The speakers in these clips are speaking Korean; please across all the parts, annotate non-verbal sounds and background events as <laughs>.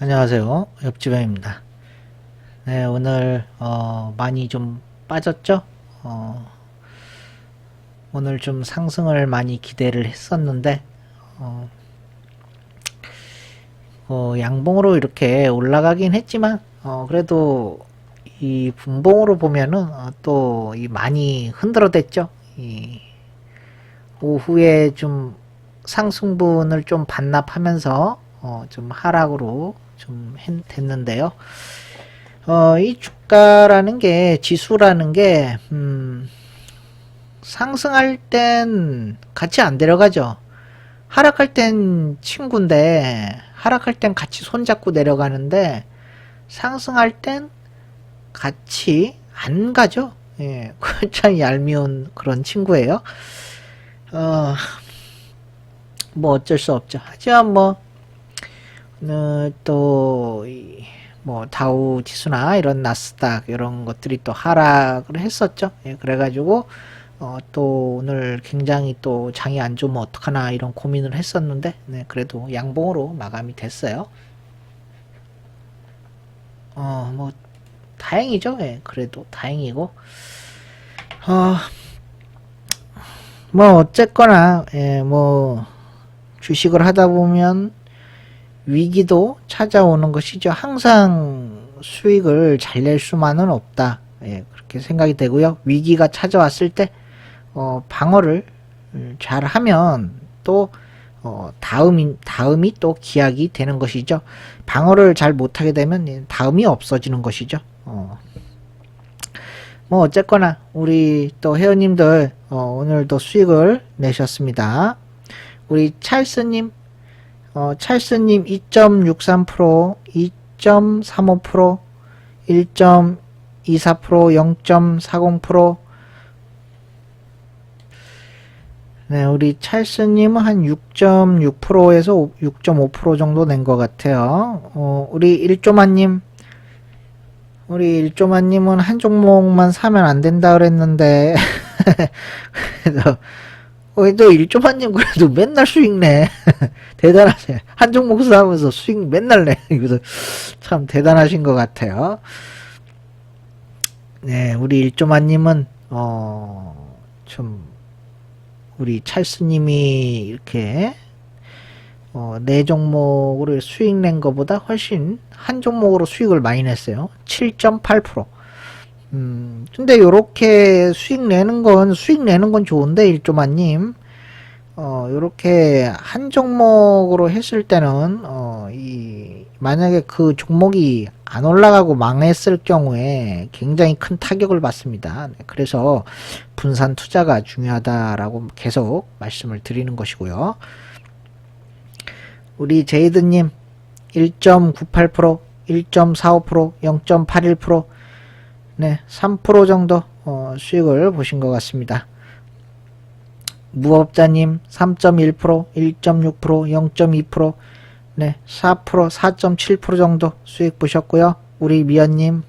안녕하세요. 옆집입니다. 네, 오늘 어, 많이 좀 빠졌죠? 어, 오늘 좀 상승을 많이 기대를 했었는데 어, 어, 양봉으로 이렇게 올라가긴 했지만 어, 그래도 이 분봉으로 보면은 어, 또이 많이 흔들어댔죠. 이 오후에 좀 상승분을 좀 반납하면서 어, 좀 하락으로 좀 했- 됐는데요. 어, 이 주가라는 게 지수라는 게 음, 상승할 땐 같이 안 내려가죠. 하락할 땐 친구인데 하락할 땐 같이 손잡고 내려가는데 상승할 땐 같이 안 가죠. 예, <laughs> 참 얄미운 그런 친구예요. 어, 뭐 어쩔 수 없죠. 하지만 뭐, 어, 또, 이, 뭐, 다우 지수나 이런 나스닥 이런 것들이 또 하락을 했었죠. 예, 그래가지고, 어, 또 오늘 굉장히 또 장이 안 좋으면 어떡하나 이런 고민을 했었는데, 네, 그래도 양봉으로 마감이 됐어요. 어, 뭐, 다행이죠. 예, 그래도 다행이고. 어, 뭐, 어쨌거나, 예, 뭐, 주식을 하다 보면 위기도 찾아오는 것이죠. 항상 수익을 잘 낼 수만은 없다. 예, 그렇게 생각이 되고요. 위기가 찾아왔을 때, 어, 방어를 음, 잘 하면 또, 어, 다음이, 다음이 또 기약이 되는 것이죠. 방어를 잘 못하게 되면 예, 다음이 없어지는 것이죠. 어. 뭐, 어쨌거나, 우리 또 회원님들, 어, 오늘도 수익을 내셨습니다. 우리 찰스님, 어, 찰스님 2.63%, 2.35%, 1.24%, 0.40%, 네, 우리 찰스님은 한 6.6%에서 6.5% 정도 낸 것 같아요. 어, 우리 일조마님, 우리 일조마님은 한 종목만 사면 안 된다 그랬는데, <laughs> 그래서 어, 또 일조만님 그래도 맨날 수익 내. <laughs> 대단하세요. 한 종목 사면서 수익 맨날 내. <laughs> 그래서 참 대단하신 것 같아요. 네, 우리 일조만님은, 어, 좀, 우리 찰스님이 이렇게, 어, 네 종목으로 수익 낸 것보다 훨씬 한 종목으로 수익을 많이 냈어요. 7.8%. 음, 근데 요렇게 수익 내는 건, 수익 내는 건 좋은데, 일조마님. 어, 요렇게 한 종목으로 했을 때는, 어, 이, 만약에 그 종목이 안 올라가고 망했을 경우에 굉장히 큰 타격을 받습니다. 네, 그래서 분산 투자가 중요하다라고 계속 말씀을 드리는 것이고요. 우리 제이드님, 1.98%, 1.45%, 0.81%, 네, 3% 정도 어, 수익을 보신 것 같습니다. 무업자님 3.1%, 1.6%, 0.2%, 네, 4%, 4.7% 정도 수익 보셨고요. 우리 미연님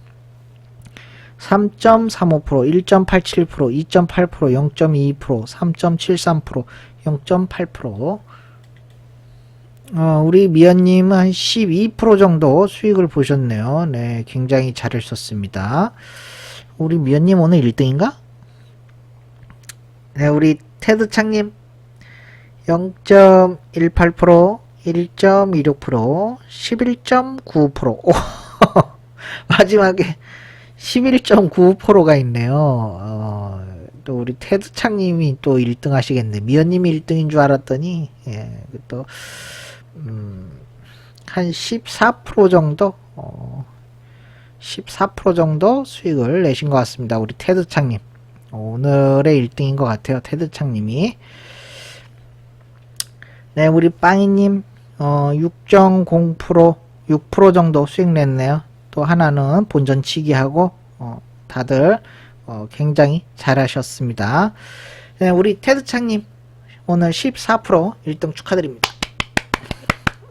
3.35%, 1.87%, 2.8%, 0.22%, 3.73%, 0.8%. 어, 우리 미연님은 한 12% 정도 수익을 보셨네요. 네, 굉장히 잘하셨습니다. 우리 미연님 오늘 1등인가? 네, 우리 테드창님 0.18%, 1.26%, 11.9%. 오, <laughs> 마지막에 11.9%가 있네요. 어, 또 우리 테드창님이 또 1등 하시겠네. 미연님이 1등인 줄 알았더니, 예, 또, 음, 한 14% 정도, 어, 14% 정도 수익을 내신 것 같습니다. 우리 테드창님. 오늘의 1등인 것 같아요. 테드창님이. 네, 우리 빵이님, 어, 6.0%, 6% 정도 수익 냈네요. 또 하나는 본전치기 하고, 어, 다들, 어, 굉장히 잘하셨습니다. 네, 우리 테드창님, 오늘 14% 1등 축하드립니다.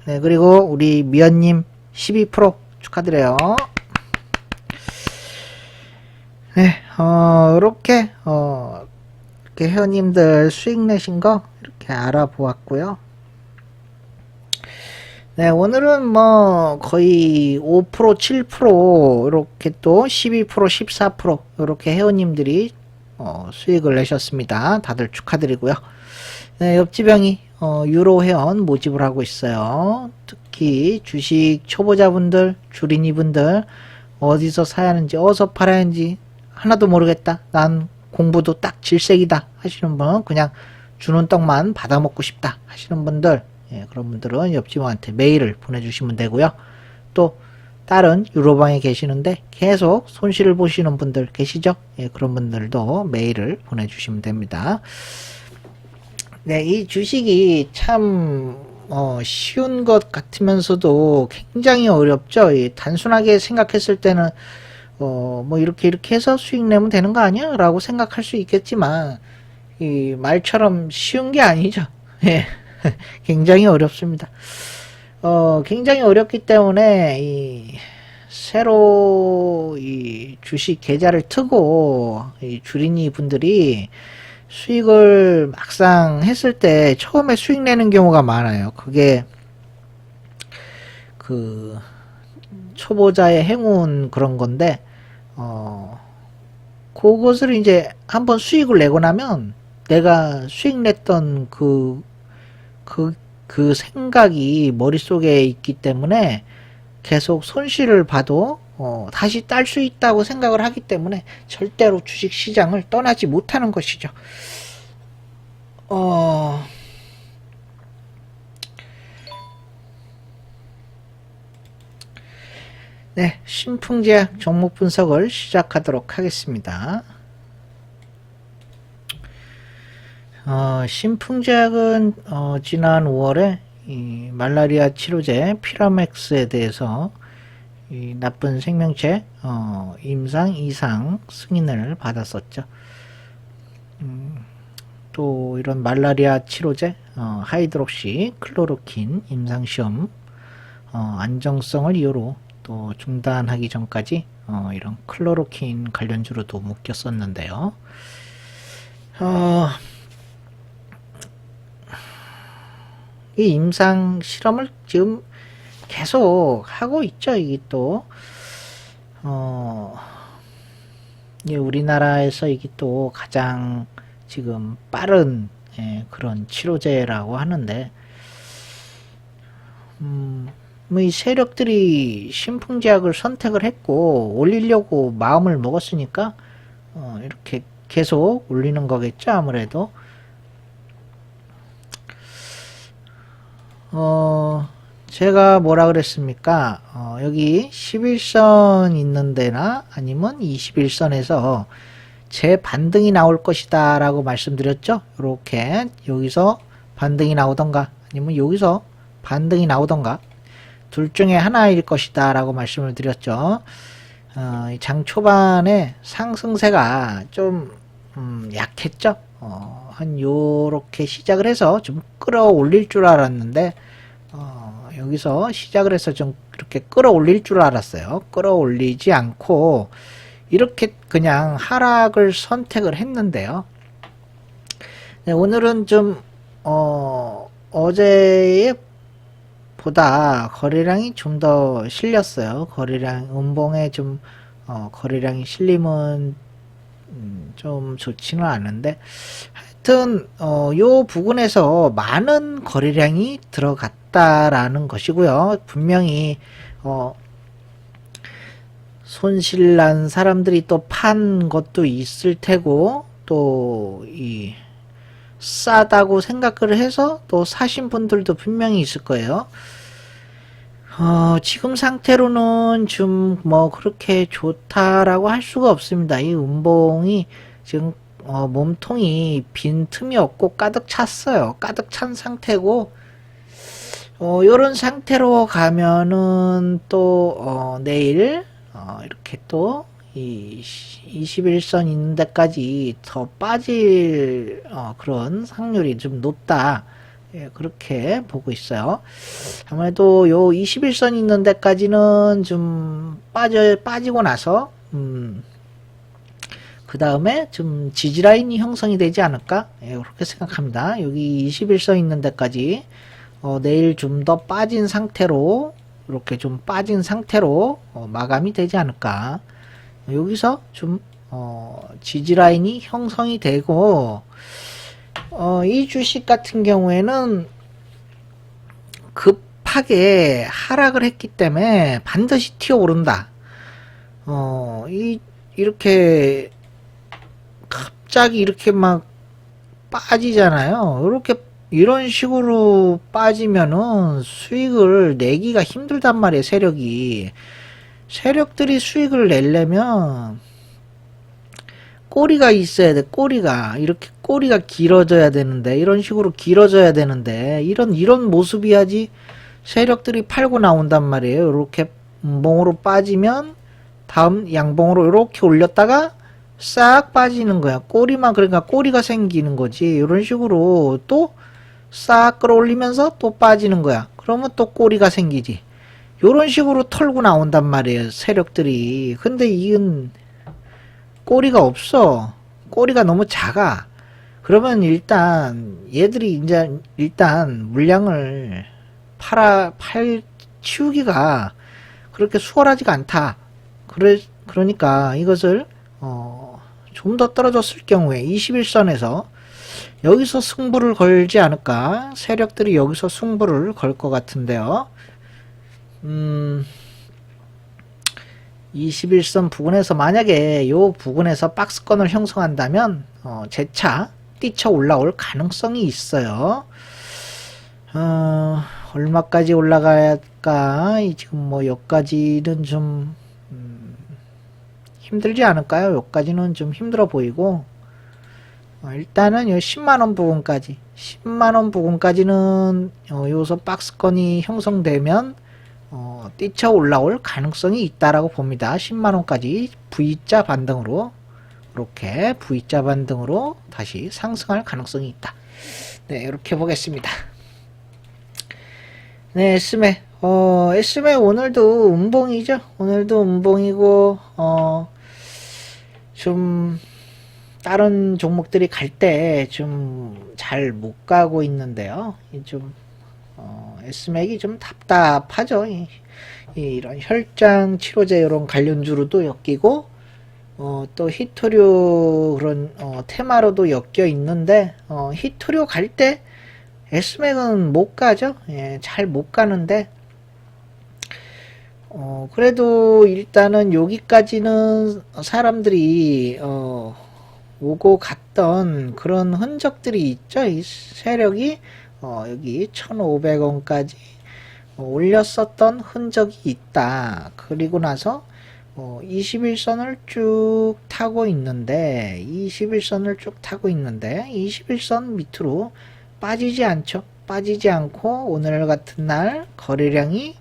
네, 그리고 우리 미연님 12% 축하드려요. 네, 어, 이렇게, 어, 이렇게 회원님들 수익 내신 거 이렇게 알아보았고요. 네, 오늘은 뭐 거의 5%, 7% 이렇게 또 12%, 14% 이렇게 회원님들이 어, 수익을 내셨습니다. 다들 축하드리고요. 네, 옆지병이 어, 유로 회원 모집을 하고 있어요. 특히 주식 초보자분들, 주린이분들 어디서 사야 하는지 어디서 팔아야 하는지 하나도 모르겠다. 난 공부도 딱 질색이다 하시는 분 그냥 주는 떡만 받아 먹고 싶다 하시는 분들 예, 그런 분들은 옆집한테 메일을 보내주시면 되고요. 또 다른 유로방에 계시는데 계속 손실을 보시는 분들 계시죠? 예, 그런 분들도 메일을 보내주시면 됩니다. 네, 이 주식이 참 어, 쉬운 것 같으면서도 굉장히 어렵죠. 이 단순하게 생각했을 때는 어, 뭐 이렇게 이렇게 해서 수익 내면 되는 거 아니야? 라고 생각할 수 있겠지만 이 말처럼 쉬운 게 아니죠. <laughs> 예. <laughs> 굉장히 어렵습니다. 어, 굉장히 어렵기 때문에 이 새로 이 주식 계좌를 트고 이 주린이 분들이 수익을 막상 했을 때 처음에 수익 내는 경우가 많아요. 그게 그 초보자의 행운 그런 건데 어 그것을 이제 한번 수익을 내고 나면 내가 수익 냈던 그 그, 그 생각이 머릿속에 있기 때문에 계속 손실을 봐도 어, 다시 딸 수 있다고 생각을 하기 때문에 절대로 주식 시장을 떠나지 못하는 것이죠. 어, 네, 신풍제약 종목 분석을 시작하도록 하겠습니다. 어, 신풍제약은 어, 지난 5월에 이 말라리아 치료제 피라맥스에 대해서 이 나쁜 생명체 어, 임상 이상 승인을 받았었죠. 음, 또 이런 말라리아 치료제 어, 하이드록시 클로로킨 임상 시험 어, 안정성을 이유로 또 중단하기 전까지 어, 이런 클로로킨 관련주로도 묶였었는데요. 어, 이 임상 실험을 지금 계속 하고 있죠. 이게 또, 어, 이 우리나라에서 이게 또 가장 지금 빠른 예, 그런 치료제라고 하는데, 음, 뭐 이 세력들이 신풍제약을 선택을 했고, 올리려고 마음을 먹었으니까, 어, 이렇게 계속 올리는 거겠죠, 아무래도. 어, 제가 뭐라 그랬습니까? 어, 여기 11선 있는 데나 아니면 21선에서 제 반등이 나올 것이다 라고 말씀드렸죠? 이렇게 여기서 반등이 나오던가 아니면 여기서 반등이 나오던가 둘 중에 하나일 것이다 라고 말씀을 드렸죠. 어, 장 초반에 상승세가 좀 음, 약했죠. 어, 한 요렇게 시작을 해서 좀 끌어올릴 줄 알았는데 어, 여기서 시작을 해서 좀 이렇게 끌어올릴 줄 알았어요. 끌어올리지 않고 이렇게 그냥 하락을 선택을 했는데요. 네, 오늘은 좀 어, 어제에 보다 거래량이 좀 더 실렸어요. 거래량 음봉에 좀 어, 거래량이 실림은 음, 좀 좋지는 않은데 하여튼 어, 요 부분에서 많은 거래량이 들어갔 다라는 것이고요. 분명히 어, 손실난 사람들이 또 판 것도 있을 테고 또 이 싸다고 생각을 해서 또 사신 분들도 분명히 있을 거예요. 어, 지금 상태로는 좀 뭐 그렇게 좋다라고 할 수가 없습니다. 이 음봉이 지금 어, 몸통이 빈 틈이 없고 가득 찼어요. 가득 찬 상태고 어, 요런 상태로 가면은 또 어, 내일 어, 이렇게 또 이 21선 있는 데까지 더 빠질 어, 그런 확률이 좀 높다. 예, 그렇게 보고 있어요. 아무래도 요 21선 있는 데까지는 좀 빠져, 빠지고 나서, 음, 그 다음에 좀 지지라인이 형성이 되지 않을까? 예, 그렇게 생각합니다. 여기 21선 있는 데까지, 어, 내일 좀 더 빠진 상태로 이렇게 좀 빠진 상태로 어, 마감이 되지 않을까. 여기서 좀 어, 지지 라인이 형성이 되고 어, 이 주식 같은 경우에는 급하게 하락을 했기 때문에 반드시 튀어 오른다. 어, 이 이렇게 갑자기 이렇게 막 빠지잖아요. 이렇게 이런 식으로 빠지면은 수익을 내기가 힘들단 말이에요, 세력이. 세력들이 수익을 내려면 꼬리가 있어야 돼, 꼬리가. 이렇게 꼬리가 길어져야 되는데, 이런 식으로 길어져야 되는데, 이런, 이런 모습이야지 세력들이 팔고 나온단 말이에요. 이렇게 봉으로 빠지면, 다음 양봉으로 이렇게 올렸다가, 싹 빠지는 거야. 꼬리만, 그러니까 꼬리가 생기는 거지. 이런 식으로 또, 싹 끌어올리면서 또 빠지는 거야. 그러면 또 꼬리가 생기지. 요런 식으로 털고 나온단 말이에요. 세력들이. 근데 이건 꼬리가 없어. 꼬리가 너무 작아. 그러면 일단 얘들이 이제 일단 물량을 팔아 팔 치우기가 그렇게 수월하지가 않다. 그래 그러니까 이것을 어 좀 더 떨어졌을 경우에 21선에서 여기서 승부를 걸지 않을까? 세력들이 여기서 승부를 걸 것 같은데요. 음, 21선 부근에서 만약에 요 부근에서 박스권을 형성한다면 어, 재차 뛰쳐 올라올 가능성이 있어요. 어, 얼마까지 올라갈까? 이 지금 뭐 여기까지는 좀 음, 힘들지 않을까요? 여기까지는 좀 힘들어 보이고 어, 일단은 요 10만원 부분까지 10만원 부분까지는 어, 요소 박스권이 형성되면 어, 뛰쳐 올라올 가능성이 있다라고 봅니다. 10만원까지 V자 반등으로 이렇게 V자 반등으로 다시 상승할 가능성이 있다. 네, 이렇게 보겠습니다. 네, 에스메. 어, 에스메 오늘도 음봉이죠. 오늘도 음봉이고, 어, 좀, 다른 종목들이 갈 때 좀 잘 못 가고 있는데요. 이 좀, 어, 에스맥이 좀 답답하죠. 이, 이- 이런 혈장 치료제 이런 관련주로도 엮이고, 어, 또 히토류 그런, 어, 테마로도 엮여 있는데, 어, 히토류 갈때 에스맥은 못 가죠. 예, 잘 못 가는데, 어, 그래도 일단은 여기까지는 사람들이, 어, 오고 갔던 그런 흔적들이 있죠. 이 세력이, 어, 여기 1,500원까지 올렸었던 흔적이 있다. 그리고 나서, 어, 21선을 쭉 타고 있는데, 21선을 쭉 타고 있는데, 21선 밑으로 빠지지 않죠. 빠지지 않고, 오늘 같은 날 거래량이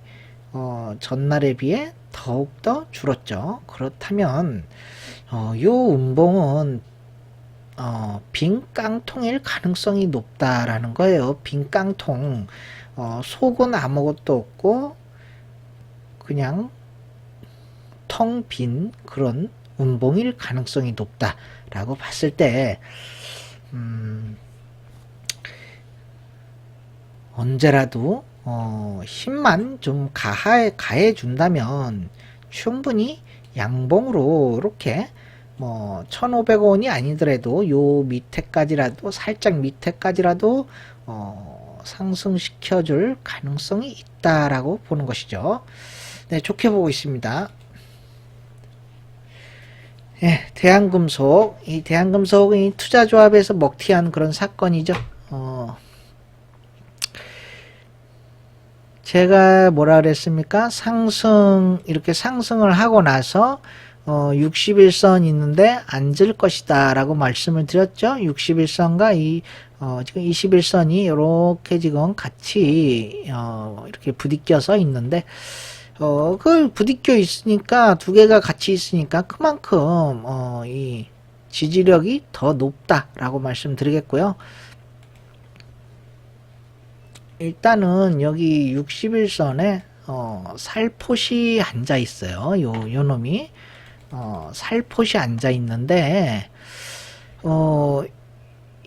어, 전날에 비해 더욱더 줄었죠. 그렇다면, 어, 요 음봉은, 어, 빈 깡통일 가능성이 높다라는 거예요. 빈 깡통. 어, 속은 아무것도 없고, 그냥 텅 빈 그런 음봉일 가능성이 높다라고 봤을 때, 음, 언제라도 어, 힘만 좀 가해, 가해 준다면 충분히 양봉으로 이렇게 뭐 1,500원이 아니더라도 요 밑에까지라도 살짝 밑에까지라도 어, 상승시켜 줄 가능성이 있다라고 보는 것이죠. 네, 좋게 보고 있습니다. 예, 대한금속 이 대한금속이 투자조합에서 먹튀한 그런 사건이죠. 어, 제가 뭐라 그랬습니까? 상승, 이렇게 상승을 하고 나서, 어, 61선 있는데 앉을 것이다. 라고 말씀을 드렸죠? 61선과 이, 어, 지금 21선이 이렇게 지금 같이, 어, 이렇게 부딪혀서 있는데, 어, 그 부딪혀 있으니까, 두 개가 같이 있으니까 그만큼, 어, 이 지지력이 더 높다라고 말씀드리겠고요. 일단은 여기 61선에 어, 살포시 앉아 있어요. 요, 요 놈이 어, 살포시 앉아 있는데 어,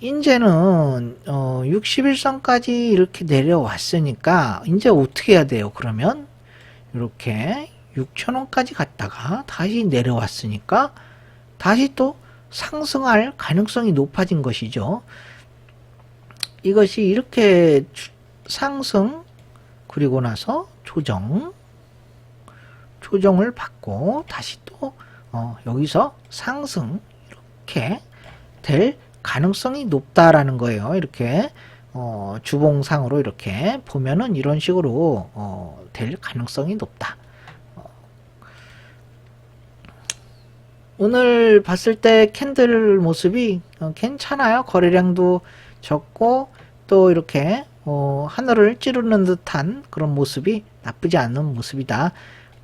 이제는 어 61선까지 이렇게 내려왔으니까 이제 어떻게 해야 돼요? 그러면 이렇게 6천원까지 갔다가 다시 내려왔으니까 다시 또 상승할 가능성이 높아진 것이죠. 이것이 이렇게 주- 상승 그리고 나서 조정 조정을 받고 다시 또 어, 여기서 상승 이렇게 될 가능성이 높다라는 거예요. 이렇게 어, 주봉상으로 이렇게 보면은 이런 식으로 어, 될 가능성이 높다. 어. 오늘 봤을 때 캔들 모습이 어, 괜찮아요. 거래량도 적고 또 이렇게 어, 하늘을 찌르는 듯한 그런 모습이 나쁘지 않은 모습이다.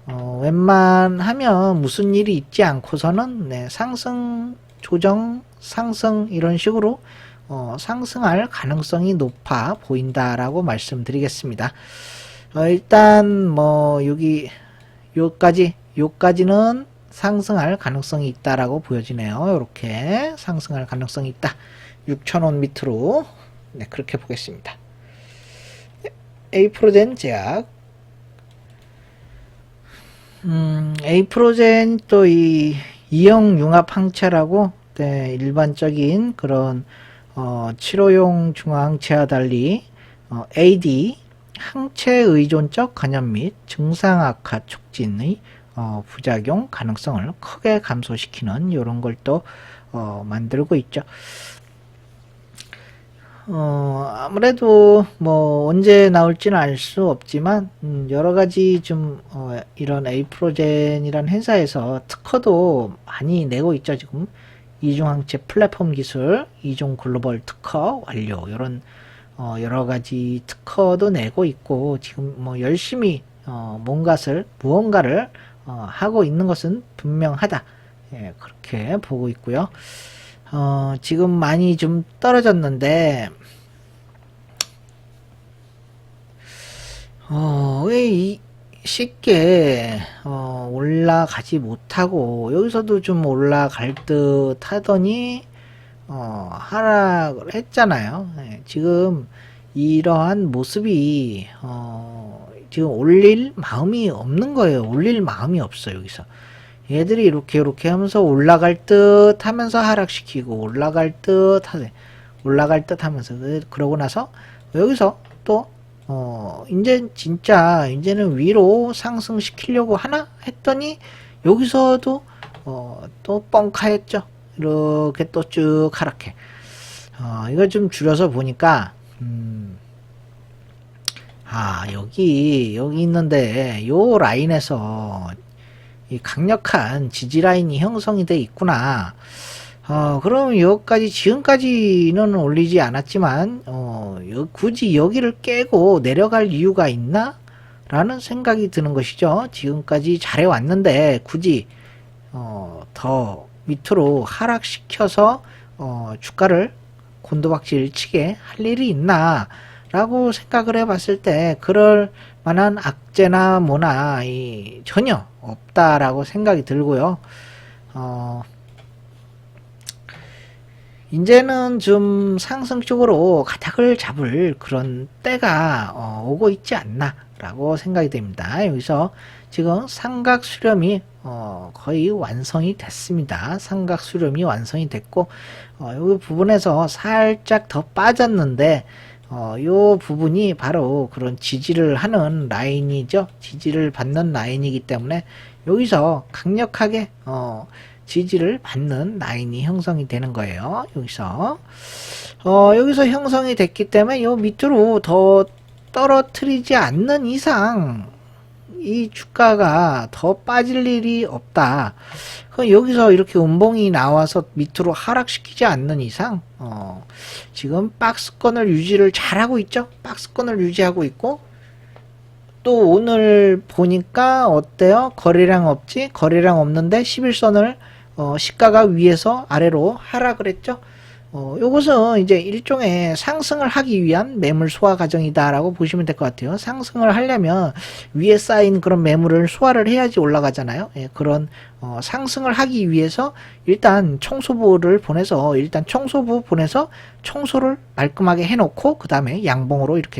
어, 웬만하면 무슨 일이 있지 않고서는 네, 상승, 조정, 상승 이런 식으로 어, 상승할 가능성이 높아 보인다라고 말씀드리겠습니다. 어, 일단 뭐 여기 요까지 요까지는 상승할 가능성이 있다라고 보여지네요. 이렇게 상승할 가능성이 있다. 6,000원 밑으로 네, 그렇게 보겠습니다. 에이프로젠 제약 음, 에이프로젠 또 이 이형 융합 항체라고 네, 일반적인 그런 어, 치료용 중화항체와 달리 어, AD 항체 의존적 간염 및 증상 악화 촉진의 어, 부작용 가능성을 크게 감소시키는 이런 걸 또 어, 만들고 있죠. 어, 아무래도 뭐 언제 나올지는 알 수 없지만 음, 여러 가지 좀 어, 이런 에이프로젠이란 회사에서 특허도 많이 내고 있죠 지금 이중항체 플랫폼 기술, 이중 글로벌 특허 완료 이런 어, 여러 가지 특허도 내고 있고 지금 뭐 열심히 어, 뭔가를 무언가를 어, 하고 있는 것은 분명하다. 예, 그렇게 보고 있고요. 어, 지금 많이 좀 떨어졌는데, 어, 왜 이, 쉽게, 어, 올라가지 못하고, 여기서도 좀 올라갈 듯 하더니, 어, 하락을 했잖아요. 예, 지금 이러한 모습이, 어, 지금 올릴 마음이 없는 거예요. 올릴 마음이 없어요, 여기서. 얘들이 이렇게 이렇게 하면서 올라갈 듯 하면서 하락시키고 올라갈 듯 하세 올라갈 듯 하면서 그- 그러고 나서 여기서 또 어, 이제 진짜 이제는 위로 상승시키려고 하나 했더니 여기서도 어, 또 뻥카했죠. 이렇게 또 쭉 하락해. 어, 이거 좀 줄여서 보니까 음, 아 여기 여기 있는데 요 라인에서 이 강력한 지지 라인이 형성이 돼 있구나. 어, 그럼 여기까지, 지금까지는 올리지 않았지만, 어, 여- 굳이 여기를 깨고 내려갈 이유가 있나? 라는 생각이 드는 것이죠. 지금까지 잘해왔는데, 굳이, 어, 더 밑으로 하락시켜서, 어, 주가를 곤두박질 치게 할 일이 있나? 라고 생각을 해봤을 때, 그럴 만한 악재나 뭐나, 이, 전혀 없다라고 생각이 들고요. 어, 이제는 좀 상승 쪽으로 가닥을 잡을 그런 때가 어, 오고 있지 않나라고 생각이 됩니다. 여기서 지금 삼각 수렴이 어, 거의 완성이 됐습니다. 삼각 수렴이 완성이 됐고 어, 이 부분에서 살짝 더 빠졌는데 어, 요 부분이 바로 그런 지지를 하는 라인이죠. 지지를 받는 라인이기 때문에 여기서 강력하게 어, 지지를 받는 라인이 형성이 되는 거예요. 여기서 어, 여기서 형성이 됐기 때문에 요 밑으로 더 떨어뜨리지 않는 이상 이 주가가 더 빠질 일이 없다. 그럼 여기서 이렇게 음봉이 나와서 밑으로 하락시키지 않는 이상 어, 지금 박스권을 유지를 잘하고 있죠. 박스권을 유지하고 있고 또 오늘 보니까 어때요? 거래량 없지? 거래량 없는데 11선을 어, 시가가 위에서 아래로 하락을 했죠. 어, 요것은 이제 일종의 상승을 하기 위한 매물 소화 과정이다라고 보시면 될 것 같아요. 상승을 하려면 위에 쌓인 그런 매물을 소화를 해야지 올라가잖아요. 예, 그런 어, 상승을 하기 위해서 일단 청소부를 보내서 일단 청소부 보내서 청소를 말끔하게 해놓고 그 다음에 양봉으로 이렇게